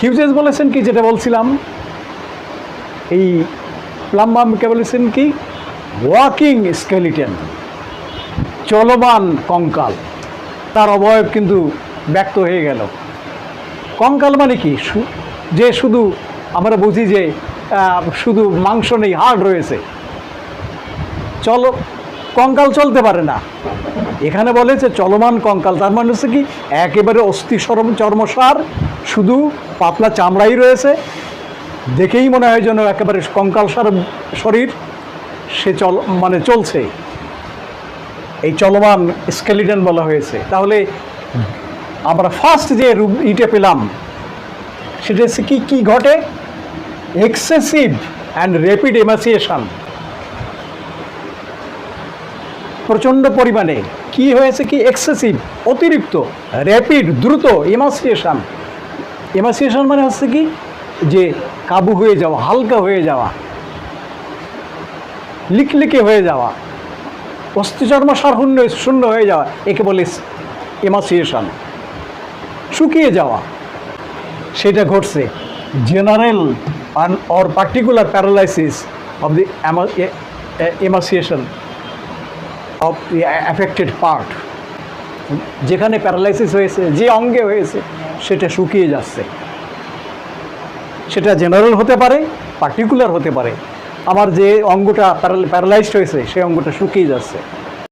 Hughes বলেছেন কি, যেটা বলছিলাম? এই প্লাম্বামকে বলেছেন কি? ওয়াকিং স্কেলিটেন, চলমান কঙ্কাল। তার অবয়ব কিন্তু ব্যক্ত হয়ে গেল। কঙ্কাল মানে কি? যে শুধু আমরা বুঝি যে শুধু মাংস নেই, হাড় রয়েছে। চলো কঙ্কাল চলতে পারে না। এখানে বলে যে চলমান কঙ্কাল, তার মানে হচ্ছে কি একেবারে অস্থি সরম চর্মসার, শুধু পাতলা চামড়াই রয়েছে। দেখেই মনে হয় যেন একেবারে কঙ্কাল সার শরীর, সে চল মানে চলছে। এই চলমান স্কেলিটন বলা হয়েছে। তাহলে আমরা ফার্স্ট যে রূপ ইটে পেলাম, সেটা হচ্ছে কি, কী ঘটে? এক্সেসিভ অ্যান্ড র্যাপিড এমাসিয়েশন প্রচণ্ড পরিমাণে। কি হয়েছে কি এক্সেসিভ অতিরিক্ত র্যাপিড দ্রুত এমাসিয়েশন এমাসিয়েশন মানে হচ্ছে কি? যে কাবু হয়ে যাওয়া, হালকা হয়ে যাওয়া, লিকলিকে হয়ে যাওয়া, অস্থিচর্ম সার শূন্য হয়ে যাওয়া, একে বলে এমাসিয়েশন শুকিয়ে যাওয়া। সেটা ঘটছে general or particular paralysis of the emaciation of affected part যেখানে প্যারালাইসিস হয়েছে, যে অঙ্গে হয়েছে, সেটা শুকিয়ে যাচ্ছে। সেটা জেনারেল হতে পারে পার্টিকুলার হতে পারে। আমার যে অঙ্গটা প্যারালাইজড হয়েছে, সেই অঙ্গটা শুকিয়ে যাচ্ছে।